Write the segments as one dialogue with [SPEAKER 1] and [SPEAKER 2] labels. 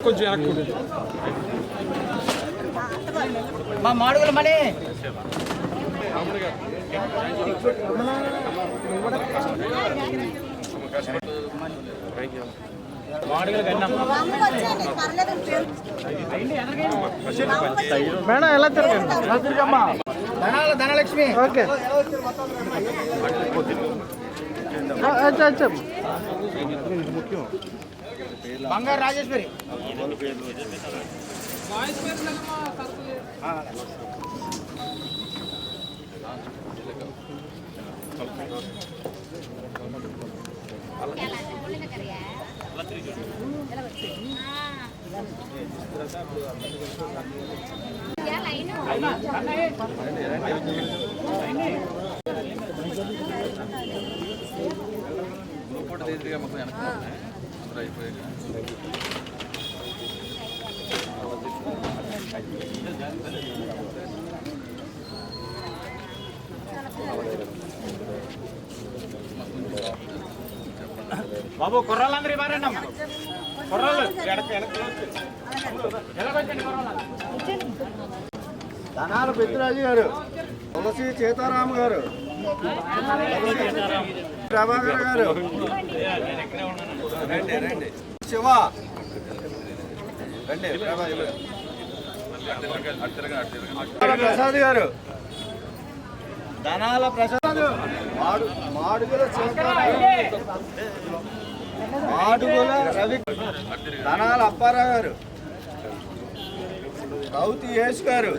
[SPEAKER 1] కొంచెం వెనక్కి
[SPEAKER 2] మా మాడుగుల మనీ
[SPEAKER 3] మేడం ఎలా తిరగండి
[SPEAKER 2] ధనాల ధనలక్ష్మి
[SPEAKER 3] ఓకే ఆ, అచ్చా అచ్చా
[SPEAKER 2] బంగారు రాజేశ్వరి.
[SPEAKER 1] గ్రూప్ ఫోటో బాబు మొత్తం ఇవ్వారండి వెనక్కి వెనక్కి ఎలాగొచ్చండి కుర్రాళ్ళు.
[SPEAKER 3] ధనాల పెద్దిరాజు గారు. తులసి సీతారాం గారు. ప్రభాకర్ గారు. రండి రండి. శివ. రండి ప్రభాకర్ గారు. ప్రసాద్ గారు. ధనాల ప్రసాద్ మాడు మాడుగుల మాడుగుల రవి. ధనాల అప్పారావు గారు. రౌతి యేసు గారు.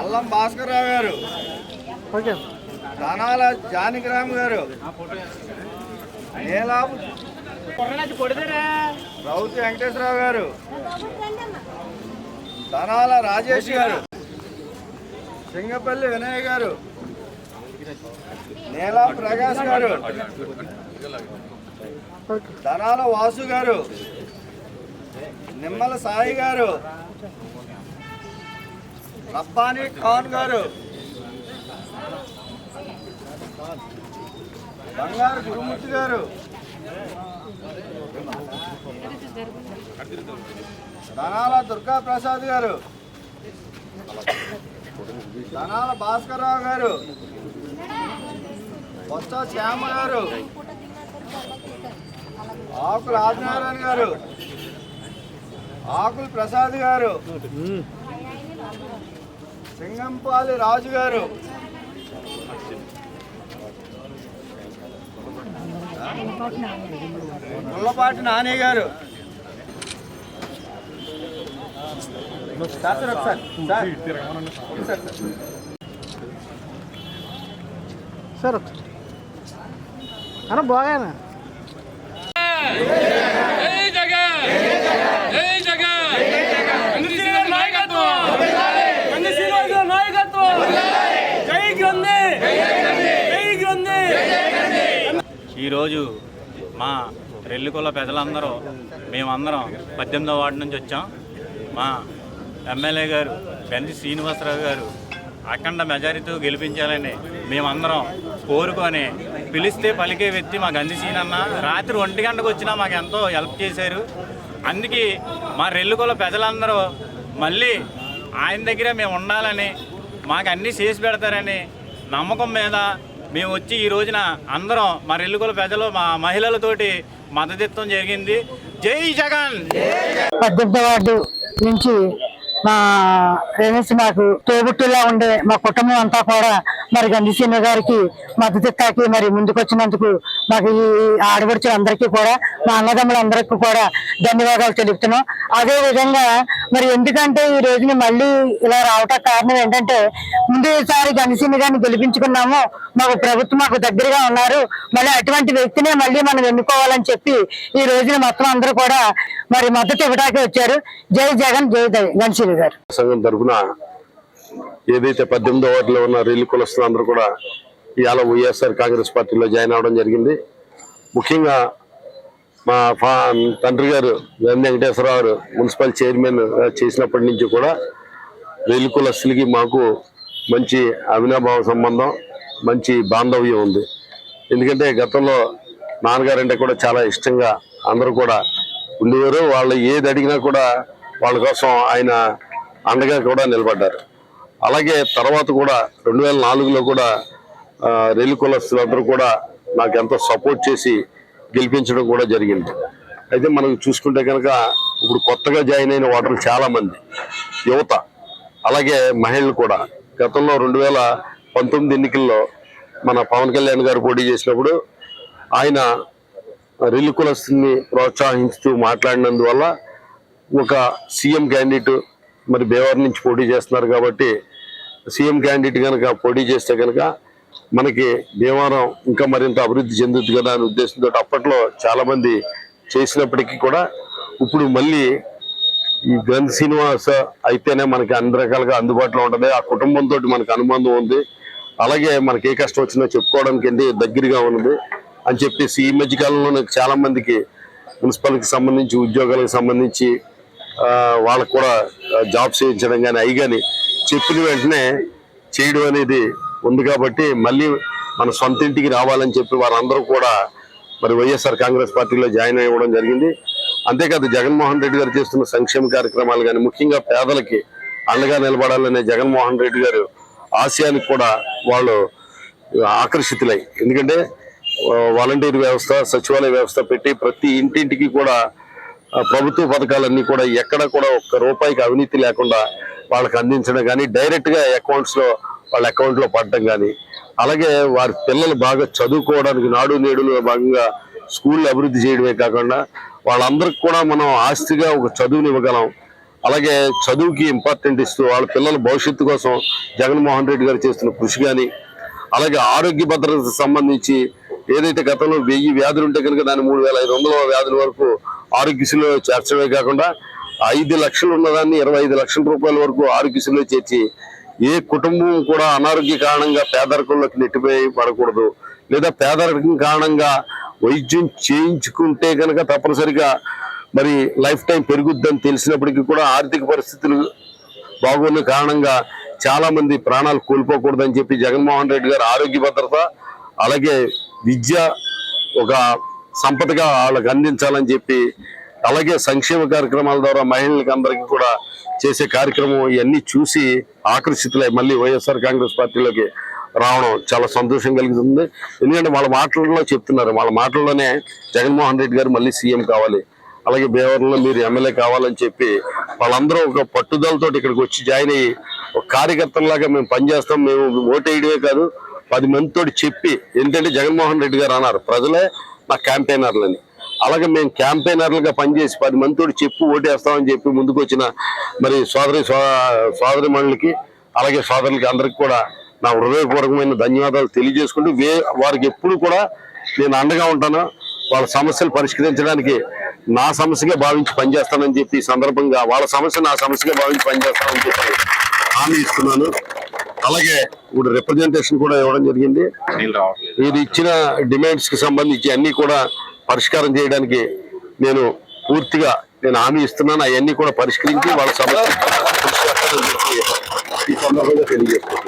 [SPEAKER 3] అల్లం భాస్కర్రావు గారు. ధనాల జానకిరామ్ గారు. నీలాపు రౌతి వెంకటేశ్వరరావు గారు. ధనాల రాజేష్ గారు. సింగపల్లి వినయ్ గారు. నేలా ప్రకాష్ గారు. ధనాల వాసు గారు. నిమ్మల సాయి గారు. రబ్బానీ ఖాన్ గారు. బంగారు గురుమూర్తి గారు. ధనాల దుర్గా ప్రసాద్ గారు. ధనాల భాస్కరరావు గారు. కొత్త శ్యామ గారు. ఆకుల ఆదినారాయణ గారు. ఆకుల ప్రసాద్ గారు. సింగంపాలి రాజు గారు. ముల్లపాటి నాని గారు. సార్ సార్ ఒకసారి సార్ ఒకసారి సార్.
[SPEAKER 4] సార్ అన్న బాగానా
[SPEAKER 1] జై జగన్ జై జగన్ కందిశీల నాయకత్వం కందిశీల నాయకత్వం జై గ్రంథి జై గ్రంథి
[SPEAKER 5] ఈరోజు మా రెల్లికొల ప్రజలందరూ మేమందరం పద్దెనిమిదో వార్డు నుంచి వచ్చాం. మా ఎమ్మెల్యే గారు గంజి శ్రీనివాసరావు గారు అఖండ మెజారిటీతో గెలిపించాలని మేమందరం కోరుకొని పిలిస్తే పలికే వ్యక్తి మా గంధిసీన్ అన్న రాత్రి ఒంటి గంటకు వచ్చినా మాకు ఎంతో హెల్ప్ చేశారు. అందుకే మా రెల్లుకుల ప్రజలందరూ మళ్ళీ ఆయన దగ్గరే మేము ఉండాలని మాకు అన్నీ చేసి పెడతారని నమ్మకం మీద మేము వచ్చి ఈ రోజున అందరం మా రెల్లుగుల ప్రజలు మా మహిళలతోటి మద్దతిత్వం జరిగింది. జై జగన్!
[SPEAKER 4] పద్దెనిమిది వార్డు నుంచి మా రేణుసి మాకు తోబుట్టులా ఉండే మా కుటుంబం అంతా కూడా మరి గంధిసీన గారికి మద్దతు ఇస్తాకి మరి ముందుకొచ్చినందుకు మాకు ఈ ఆడపడుచులు అందరికీ కూడా మా అన్నదమ్ములందరికీ కూడా ధన్యవాదాలు తెలుపుతున్నాం. అదే విధంగా మరి ఎందుకంటే ఈ రోజున మళ్ళీ ఇలా రావటం కారణం ఏంటంటే ముందుసారి గంధిసీన గారిని గెలిపించుకున్నాము మాకు ప్రభుత్వం మాకు దగ్గరగా ఉన్నారు మళ్ళీ అటువంటి వ్యక్తినే మళ్ళీ మనం ఎన్నుకోవాలని చెప్పి ఈ రోజున మొత్తం అందరూ కూడా మరి మద్దతు ఇవ్వడానికి వచ్చారు. జై జగన్ జై గన్సీని గారు.
[SPEAKER 6] సంఘం తరఫున ఏదైతే పద్దెనిమిదో వార్డులో ఉన్న రైలు కులస్తులందరూ కూడా ఇవాళ వైఎస్ఆర్ కాంగ్రెస్ పార్టీలో జాయిన్ అవడం జరిగింది. ముఖ్యంగా మా ఫా తండ్రి గారు గంధి వెంకటేశ్వరరావు గారు మున్సిపల్ చైర్మన్ చేసినప్పటి నుంచి కూడా రైలు కులస్తులకి మాకు మంచి అవినాభావ సంబంధం మంచి బాంధవ్యం ఉంది. ఎందుకంటే గతంలో నాన్నగారంటే కూడా చాలా ఇష్టంగా అందరూ కూడా ఉండేవారు. వాళ్ళు ఏది అడిగినా కూడా వాళ్ళ కోసం ఆయన అండగా కూడా నిలబడ్డారు. అలాగే తర్వాత కూడా రెండు వేల నాలుగులో కూడా ఆ, రెల్లి కులస్తులందరూ కూడా నాకు ఎంతో సపోర్ట్ చేసి గెలిపించడం కూడా జరిగింది. అయితే మనం చూసుకుంటే కనుక ఇప్పుడు కొత్తగా జాయిన్ అయిన వాటర్ చాలామంది యువత అలాగే మహిళలు కూడా. గతంలో రెండు వేల పంతొమ్మిది ఎన్నికల్లో మన పవన్ కళ్యాణ్ గారు పోటీ చేసినప్పుడు ఆయన రెల్లి కులస్తుని ప్రోత్సహిస్తూ మాట్లాడినందువల్ల ఒక సీఎం క్యాండిడేట్ మరి బేవార్ నుంచి పోటీ చేస్తున్నారు కాబట్టి సీఎం క్యాండిడేట్ కనుక పోటీ చేస్తే కనుక మనకి భీమవరం ఇంకా మరింత అభివృద్ధి చెందుద్ది కదా అనే ఉద్దేశంతో అప్పట్లో చాలామంది చేసినప్పటికీ కూడా ఇప్పుడు మళ్ళీ ఈ గ్రంథ శ్రీనివాస అయితేనే మనకి అన్ని రకాలుగా అందుబాటులో ఉంటుంది. ఆ కుటుంబంతో మనకు అనుబంధం ఉంది. అలాగే మనకి ఏ కష్టం వచ్చినా చెప్పుకోవడానికి ఏంటి దగ్గరగా ఉన్నది అని చెప్పేసి ఈ మధ్య చాలామందికి మున్సిపాలిటీకి సంబంధించి ఉద్యోగాలకు సంబంధించి వాళ్ళకు కూడా జాబ్ చేయించడం కానీ అవి కానీ చెప్పిన వెంటనే చేయడం అనేది ఉంది కాబట్టి మళ్ళీ మన సొంత ఇంటికి రావాలని చెప్పి వారందరూ కూడా మరి వైఎస్ఆర్ కాంగ్రెస్ పార్టీలో జాయిన్ అవ్వడం జరిగింది. అంతేకాదు జగన్మోహన్ రెడ్డి గారు చేస్తున్న సంక్షేమ కార్యక్రమాలు కానీ ముఖ్యంగా పేదలకి అండగా నిలబడాలనే జగన్మోహన్ రెడ్డి గారు ఆశయానికి కూడా వాళ్ళు ఆకర్షితులై. ఎందుకంటే వాలంటీర్ వ్యవస్థ సచివాలయ వ్యవస్థ పెట్టి ప్రతి ఇంటింటికి కూడా ప్రభుత్వ పథకాలన్నీ కూడా ఎక్కడ కూడా ఒక్క రూపాయికి అవినీతి లేకుండా వాళ్ళకి అందించడం కానీ డైరెక్ట్గా అకౌంట్స్లో వాళ్ళ అకౌంట్లో పడటం కానీ అలాగే వారి పిల్లలు బాగా చదువుకోవడానికి నాడు నేడులో భాగంగా స్కూల్ అభివృద్ధి చేయడమే కాకుండా వాళ్ళందరికి కూడా మనం ఆస్తిగా ఒక చదువుని ఇవ్వగలం. అలాగే చదువుకి ఇంపార్టెంట్ ఇస్తూ వాళ్ళ పిల్లల భవిష్యత్తు కోసం జగన్మోహన్ రెడ్డి గారు చేస్తున్న కృషి కానీ అలాగే ఆరోగ్య భద్రతకు సంబంధించి ఏదైతే గతంలో వెయ్యి వ్యాధులు ఉంటే కనుక దాని మూడు వేల ఐదు వందల వ్యాధుల వరకు ఆరోగ్యశ్రీలో చేర్చడమే కాకుండా ఐదు లక్షలు ఉన్నదాన్ని ఇరవై ఐదు లక్షల రూపాయల వరకు ఆరోగ్యశ్రీలో చేర్చి ఏ కుటుంబం కూడా అనారోగ్య కారణంగా పేదరికంలోకి నెట్టిపోయి పడకూడదు. లేదా పేదరికం కారణంగా వైద్యం చేయించుకుంటే కనుక తప్పనిసరిగా మరి లైఫ్ టైం పెరుగుద్దని తెలిసినప్పటికీ కూడా ఆర్థిక పరిస్థితులు బాగున్న కారణంగా చాలా మంది ప్రాణాలు కోల్పోకూడదని చెప్పి జగన్మోహన్ రెడ్డి గారు ఆరోగ్య భద్రత అలాగే విద్య ఒక సంపదగా వాళ్ళకి అందించాలని చెప్పి అలాగే సంక్షేమ కార్యక్రమాల ద్వారా మహిళలకు అందరికీ కూడా చేసే కార్యక్రమం ఇవన్నీ చూసి ఆకర్షితులై మళ్ళీ వైఎస్ఆర్ కాంగ్రెస్ పార్టీలోకి రావడం చాలా సంతోషం కలుగుతుంది ఎందుకంటే వాళ్ళ మాటలలో చెప్తున్నారు. వాళ్ళ మాటల్లోనే జగన్మోహన్ రెడ్డి గారు మళ్ళీ సీఎం కావాలి. అలాగే భీమవరంలో మీరు ఎమ్మెల్యే కావాలని చెప్పి వాళ్ళందరూ ఒక పట్టుదలతో ఇక్కడికి వచ్చి జాయిన్ అయ్యి ఒక కార్యకర్తలాగా మేము పనిచేస్తాం. మేము ఓటేయడమే కాదు పది మందితో చెప్పి ఏంటంటే జగన్మోహన్ రెడ్డి గారు అన్నారు ప్రజలే మా క్యాంపెయినర్లని. అలాగే మేము క్యాంపెయినర్లుగా పనిచేసి పది మందితో చెప్పు ఓటేస్తామని చెప్పి ముందుకు వచ్చిన మరి సోదరి సోదరి మండలికి అలాగే సోదరులకి అందరికి కూడా నా హృదయపూర్వకమైన ధన్యవాదాలు తెలియజేసుకుంటూ వే వారికి ఎప్పుడు కూడా నేను అండగా ఉంటాను. వాళ్ళ సమస్యలు పరిష్కరించడానికి నా సమస్యగా భావించి పనిచేస్తానని చెప్పి ఈ సందర్భంగా వాళ్ళ సమస్య నా సమస్యగా భావించి పనిచేస్తానని చెప్పి హామీ ఇస్తున్నాను. అలాగే ఇప్పుడు రిప్రజెంటేషన్ కూడా ఇవ్వడం జరిగింది. మీరు ఇచ్చిన డిమాండ్స్కి సంబంధించి అన్ని కూడా పరిష్కారం చేయడానికి నేను పూర్తిగా నేను హామీ ఇస్తున్నాను. అవన్నీ కూడా పరిష్కరించి వాళ్ళ సమస్య ఈ సందర్భంగా తెలియజేస్తున్నాను.